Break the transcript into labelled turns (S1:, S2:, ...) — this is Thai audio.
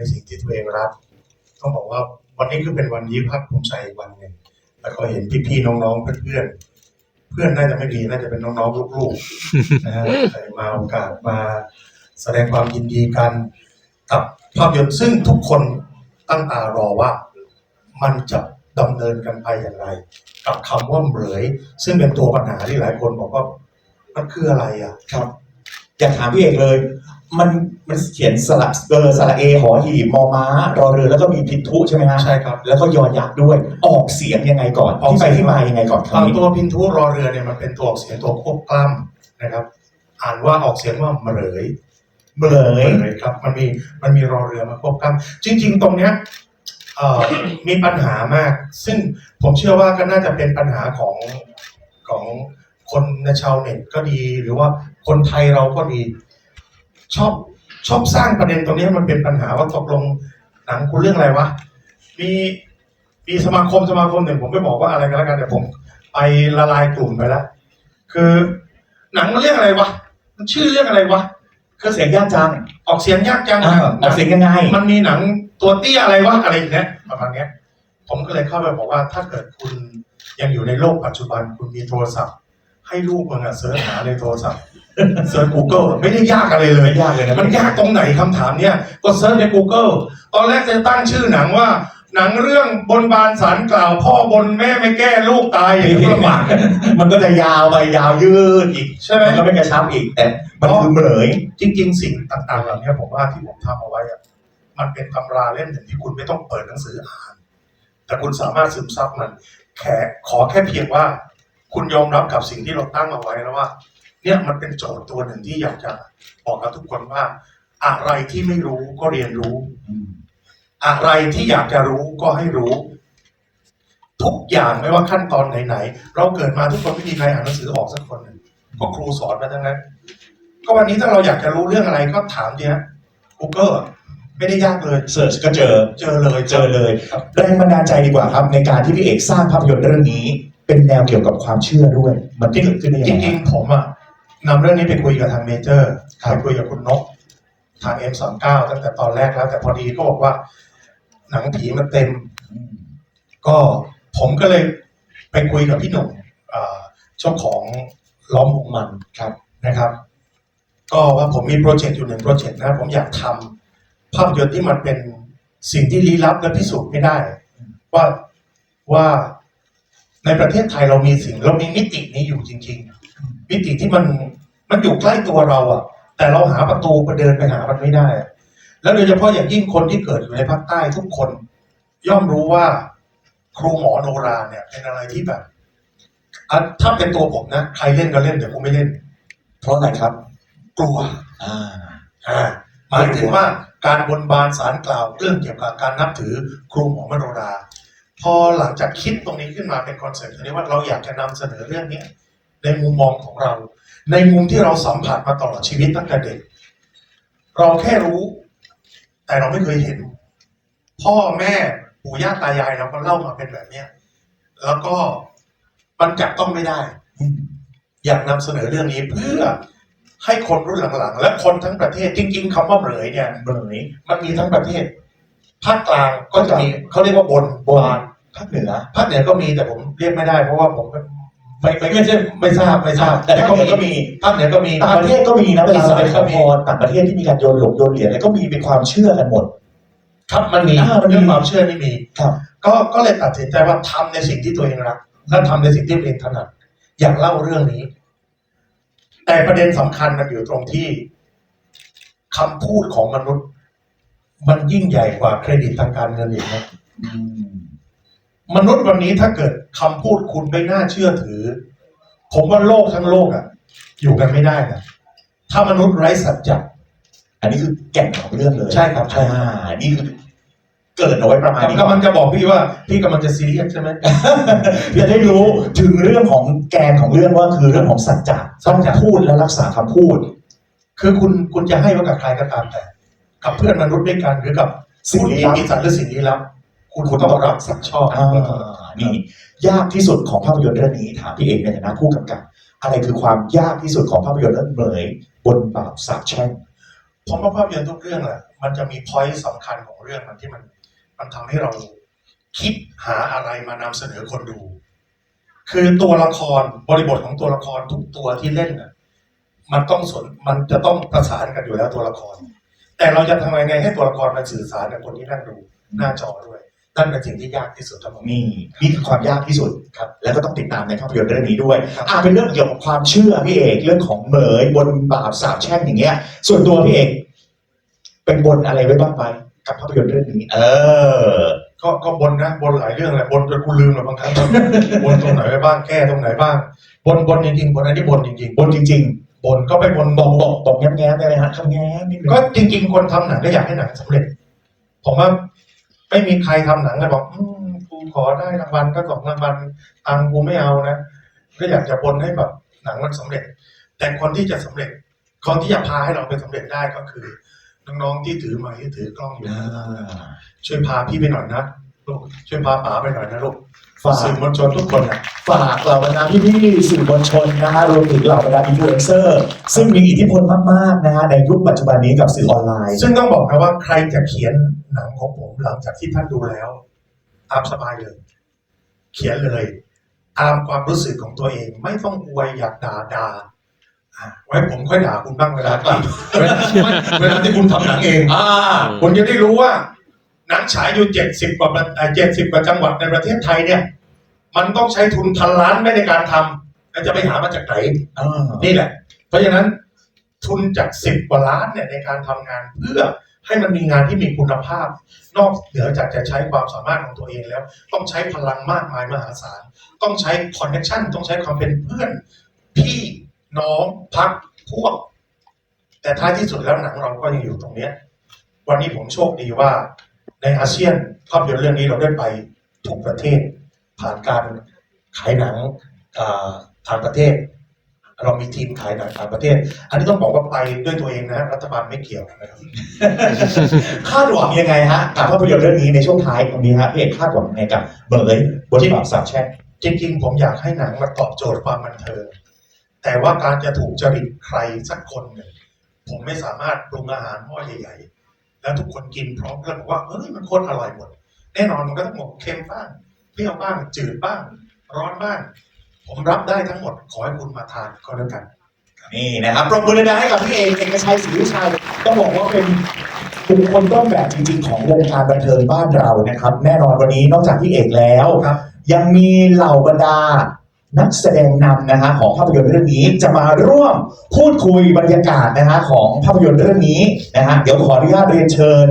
S1: ในสิ่งที่ตัวเองรักต้องบอกว่าวันนี้คือเป็นวันนี้มภาคภูมิใจวันหนึ่งแล้วก็เห็นพี่ๆน้องๆเพื่อนๆเพื่อนน่าจะไม่มีน่าจะเป็นน้องๆลูกๆนะฮะมาโอกาสมาแสดงความยินดีกันกับภาพยนตร์ซึ่งทุกคนตั้งตารอว่ามันจะดำเนินกันไปอย่างไร กับคำว่าเหมยซึ่งเป็นตัวปัญหาที่หลายคนบอกว่ามันคืออะไรอะ
S2: ครับ อยากถามพี่เอกเลย มัน มันเขียนสระเออสระเอหอหีบมอม้ารอเรือแล้วก็มีพินทุใช่ไหมฮะ
S1: ใช่ครับ
S2: แล้วก็ยอยักษ์ด้วยออกเสียงยังไงก่อน
S1: ออก
S2: ที่
S1: เสี
S2: ไป
S1: ยง
S2: ที่มายังไงก่อนครับ
S1: อ่าตัวพินทุรอเรือเนี่ยมันเป็นตัวออกเสียงตัวควบกล้ำนะครับ อ่านว่าออกเสียงว่าเหมย
S2: เบลย
S1: เหมยครับ มันมีมันมีรอเรือมาควบกล้ำจริง ๆ ตรงเนี้ยเอ่อมีปัญหามาก ซึ่งผมเชื่อว่าก็น่าจะเป็นปัญหาของของคนในชาวเน็ตก็ดี หรือว่าคนไทยเราก็ดี ชอบ ชอบสร้างประเด็นตรงนี้ให้มันเป็นปัญหาว่าตกลงหนังคุณเรื่องอะไรวะ มีมีสมาคมสมาคมหนึ่งผมไม่บอกว่าอะไรกันแล้วกันแต่ผมไปละลายกลุ่มไปแล้วคือหนังมันเรื่องอะไรวะ มันชื่อเรื่องอะไรวะ
S2: คือเสียงยากจัง
S1: ออกเสียงยากจัง
S2: อ่าออกเสียงยังไง
S1: มันมีหนังตัวเตี้ยอะไรวะอะไรอย่างเงี้ยประมาณเนี้ย ผมก็เลยเข้าไปบอกว่าถ้าเกิดคุณยังอยู่ในโลกปัจจุบันคุณมีโทรศัพท์ ให้ลูกมึงอะเสิร์ชหาในโทรศัพท์ เสิร์ช Google ไม่ได้ยากอะไรเลย
S2: ไม่ยากเลยนะ
S1: มันยากตรงไหนคำถามเนี้ยก็เซิร์ชใน Google ตอนแรกจะตั้งชื่อหนังว่า หนังเรื่องบนบานสารกล่าว พ่อบนแม่ไม่แก้ลูกตายอย่างนี้ก็ลำบาก
S2: มันก็จะยาวไปยาวยืดอีก
S1: ใช่ไหม
S2: มันก็ไม่กระชับอีกแต่มันคือเบลย
S1: จริง ๆ สิ่งต่างๆเหล่านี้ผมว่าที่ผมทำเอาไว้อะมันเป็นตำราเล่มหนึ่งที่คุณไม่ต้องเปิดหนังสืออ่าน แต่คุณสามารถซึมซับมันแค่ขอแค่เพียงว่า คุณยอมรับกับสิ่งที่เราตั้งเอาไว้แล้วว่า เนี่ยมันเป็นโจทย์ตัวหนึ่งที่อยากจะบอกกับทุกคนว่า อะไรที่ไม่รู้ก็เรียนรู้ อะไรที่อยากจะรู้ก็ให้รู้ ทุกอย่างไม่ว่าขั้นตอนไหนๆเราเกิดมาทุกคนไม่มีใครอ่านหนังสือออกสักคนหนึ่งก็ครูสอนมาทั้งนั้น ก็วันนี้ถ้าเราอยากจะรู้เรื่องอะไรก็ถามเนี่ย Google อะไม่ได้ยากเลย
S2: เสิร์ชก็เจอ
S1: เจอเลย
S2: เจอเลย
S1: ครับ
S2: แรงบันดาลใจดีกว่าครับ ในการที่พี่เอกสร้างภาพยนตร์เรื่องนี้ เป็นแนวเกี่ยวกับความเชื่อด้วย มันเกิดขึ้นได้
S1: จ
S2: ยังไง
S1: ริงๆผมอะ นำเรื่องนี้ไปคุยกับทางเมเจอร์
S2: ครับ
S1: ไปคุยกับคุณนก ทาง M39 ตั้งแต่ตอนแรกแล้ว แต่พอดีก็บอกว่า หนังผีมันเต็ม ก็ผมก็เลยไปคุยกับพี่หนุ่มอ่าเจ้าของล้อมวงมันครับนะครับ ก็ว่าผมมีโปรเจกต์อยู่หนึ่งโปรเจกต์นะ ผมอยากทำภาพยนตร์ที่มันเป็นสิ่งที่ลี้ลับและพิสูจน์ไม่ได้ ว่าว่าในประเทศไทยเรามีสิ่งเรามีมิตินี้อยู่จริง ๆ มิติที่มันมันอยู่ใกล้ตัวเราอะแต่เราหาประตูไปเดินไปหามันไม่ได้อะแล้วโดยเฉพาะอย่างยิ่งคนที่เกิดอยู่ในภาคใต้ทุกคน ย่อมรู้ว่า ครูหมอโนราเนี่ย เป็นอะไรที่แบบอะถ้าเป็นตัวผมนะใครเล่นก็เล่นแต่กูไม่เล่น
S2: เพราะอะไรครับ
S1: กลัว
S2: อ่า
S1: อ่าหมายถึงว่าการบนบานสารกล่าวเรื่องเกี่ยวกับการนับถือครูหมอมโนรา พอหลังจากคิดตรงนี้ขึ้นมาเป็นคอนเซ็ปต์อันนี้ว่าเราอยากจะนำเสนอเรื่องเนี้ย ในมุมมองของเรา ในมุมที่เราสัมผัสมาตลอดชีวิตตั้งแต่เด็ก เราแค่รู้ แต่เราไม่เคยเห็น พ่อแม่ปู่ย่าตายายเราก็เล่ามาเป็นแบบเนี้ยแล้วก็มันจับต้องไม่ได้ อยากนำเสนอเรื่องนี้เพื่อให้คนรุ่นหลังๆ และคนทั้งประเทศจริง ๆคำว่าเหมยเนี่ย
S2: เบลย
S1: มันมีทั้งประเทศภาคกลางก็จะมีเขาเรียกว่าบนบาน
S2: ภาคเหนือ
S1: ภาคเหนือก็มีแต่ผมเรียกไม่ได้เพราะว่าผม ไม่ไม่ไม่ใช่ไม่ทราบไม่ทราบ
S2: แต่ภาคเหนือก็มี
S1: ภาคเหนือก็มี
S2: ต่างประเทศก็มีนะเวลาเราไปขอพ
S1: มี
S2: รต่างประเทศที่มีการโยนหลงโยนเหรียญอะไรก็มีเป็นความเชื่อกันหมด
S1: ครับมันมี
S2: อ่ามันมี
S1: เรื่องความเชื่อนี่มี
S2: ครับ
S1: ก็ก็เลยตัดสินใจว่าทำในสิ่งที่ตัวเองรักและทำในสิ่งที่ตัวเองถนัดอยากเล่าเรื่องนี้ แต่ประเด็นสำคัญมันอยู่ตรงที่คำพูดของมนุษย์ มันยิ่งใหญ่กว่าเครดิตทางการเงินอีกนะ มนุษย์วันนี้ถ้าเกิดคำพูดคุณไม่น่าเชื่อถือ ผมว่าโลกทั้งโลกอะ อยู่กันไม่ได้นะถ้ามนุษย์ไร้สัจจะ
S2: อันนี้คือแก่นของเรื่องเลย
S1: ใช่ครับใช่
S2: อ่านี่คือเกิดเอาไว้ประมาณนี้
S1: กำลังจะบอกพี่ว่าพี่กำลังจะซีเรียสใช่ไหม
S2: จะได้รู้ถึงเรื่องของแกนของเรื่องว่าคือเรื่องของสัจจะ
S1: สั
S2: ต้อง
S1: จจะ
S2: พูดและรักษาคำพูด
S1: คือคุณคุณจะให้ไว่ากับใครก็ตามแต่ กับเพื่อนมนุษย์ด้วยกันหรือกับ
S2: สิ่ง
S1: ผู้
S2: ลี้
S1: ที่
S2: ลับ
S1: มีสัตว์หรือสิ่งลี้ลับ คุณคุณต้องรับสักชอบ
S2: อ่านี่ยากที่สุดของภาพยนตร์เรื่องนี้ถามพี่เอกในฐานะผู้กำกับ อะไรคือความยากที่สุดของภาพยนตร์เรื่องเหมยบนบาปสาบแช่ง
S1: ผมว่าภาพยนตร์ทุกเรื่องแหละมันจะมีพอยต์สำคัญของเรื่องมันที่มัน มันทำให้เราคิดหาอะไรมานำเสนอคนดู คือตัวละครบริบทของตัวละครทุกตัวที่เล่นน่ะ มันต้องสนมันจะต้องประสานกันอยู่แล้วตัวละคร แต่เราจะทำยังไงให้ตัวละครมันสื่อสารกับคนที่นั่งดูหน้าจอด้วย นั่นเป็นสิ่งที่ยากที่สุดทั้งหมด
S2: นี่นี่คือความยากที่สุด
S1: ครับ
S2: แล้วก็ต้องติดตามในภาพยนตร์เรื่องนี้ด้วย
S1: ครับ
S2: อ่าเป็นเรื่องเกี่ยวกับความเชื่อพี่เอกเรื่องของเหมยบนบาปสาบแช่งอย่างเงี้ย ส่วนตัวพี่เอกเป็นบนอะไรไว้บ้างไปกับภาพยนตร์เรื่องนี้ เออ
S1: ก็ก็บนนะบนหลายเรื่องแหละบนจนกูลืมเลยบางครั้ง บนตรงไหนไปบ้างแก้ตรงไหนบ้างบนบนจริงๆบนอันนี้บนจริง
S2: บนจริง
S1: ๆบนก็ไปบน
S2: ๆบอกบอกบอกแง้มๆได้ไหมฮะคำแง้มนิดนึง
S1: ก็จริง ๆ คนทำหนังก็อยากให้หนังสำเร็จ ผมว่า ไม่มีใครทำหนังเลยบอกอืมกูขอได้รางวัลก็สองรางวัลตังค์กูไม่เอานะ ก็อยากจะบนให้แบบหนังมันสำเร็จ แต่คนที่จะสำเร็จ คนที่จะพาให้เราไปสำเร็จได้ก็คือ น้องๆที่ถือไม้ที่ถือกล้องอยู่
S2: อ่
S1: นะาช่วยพาพี่ไปหน่อยนะลูกช่วยพาป๋าไปหน่อยนะลูก
S2: ฝาก
S1: สื่อมวลชนทุกคนนะ
S2: ฝากเหล่าบรรดาพี่ๆสื่อมวลชนนะฮะรวมถึงเหล่าบรรดาอินฟลูเอนเซอร์ ซึ่งมีอิทธิพลมากๆนะฮะในยุคปัจจุบันนี้กับสื่อออนไลน์
S1: ซึ่งต้องบอกนะว่าใครจะเขียน หนังของผมหลังจากที่ท่านดูแล้วตามสบายเลย เขียนเลย ตามความรู้สึกของตัวเอง ไม่ต้องอวยอยากด่าด่าอะไว้ผมค่อยด่าคุณบ้างเวลาที่เวลาเวลาที่คุณทำหนังเอง
S2: อ่า
S1: คุณจะได้รู้ว่าหนังฉายอยู่เจ็ดสิบกว่าเจ็ดสิบกว่าจังหวัดในประเทศไทยเนี่ย มันต้องใช้ทุนพันล้านไม่ในการทำแล้วจะไปหามาจากไหน
S2: อ่า
S1: นี่แหละ เพราะฉะนั้นทุนจากสิบกว่าล้านเนี่ยในการทำงานเพื่อ ให้มันมีงานที่มีคุณภาพ นอกเหนือจากจะใช้ความสามารถของตัวเองแล้ว ต้องใช้พลังมากมายมหาศาล ต้องใช้คอนเนคชันต้องใช้ความเป็นเพื่อน พี่น้องพักพวก แต่ท้ายที่สุดแล้วหนังเราก็ยังอยู่ตรงเนี้ยวันนี้ผมโชคดีว่า ในอาเซียนภาพยนตร์เรื่องนี้เราได้ไปทุกประเทศผ่านการขายหนังอ่าต่างประเทศ เรามีทีมขายหนังต่างประเทศ อันนี้ต้องบอกว่าไปด้วยตัวเองนะรัฐบาลไม่เกี่ยวนะครับ
S2: คาดหวังยังไงฮะกับภาพยนตร์เรื่องนี้ในช่วงท้ายตรงนี้ฮะพี่เอกคาดหวังยังไงกับเบอร์เลยบนบาปสาบแช่ง
S1: จริง ๆ ผมอยากให้หนังมาตอบโจทย์ความบันเทิงแต่ว่าการจะถูกจริตใครสักคนหนึ่งผมไม่สามารถปรุงอาหารหม้อใหญ่ๆ แล้วทุกคนกินพร้อมกันบอกว่าเอ้ยมันโคตรอร่อยหมด แน่นอนมันก็ต้องบอกเค็มบ้างเปรี้ยวบ้างจืดบ้าง ร้อนบ้าง ผมรับได้ทั้งหมด ขอให้คุณมาทานก็แล้วกัน
S2: นี่นะครับปรบมือดังๆให้กับพี่เอกเอกชัยศรีวิชัยต้องบอกว่าเป็นบุคคลต้นแบบจริง ๆ ของวงการบันเทิงบ้านเรานะครับ แน่นอนวันนี้นอกจากพี่เอกแล้ว
S1: ครับ
S2: ยังมีเหล่าบรรดานักแสดงนำนะฮะของภาพยนตร์เรื่องนี้จะมาร่วมพูดคุยบรรยากาศนะฮะของภาพยนตร์เรื่องนี้นะฮะเดี๋ยวขออนุญาตเรียนเชิญ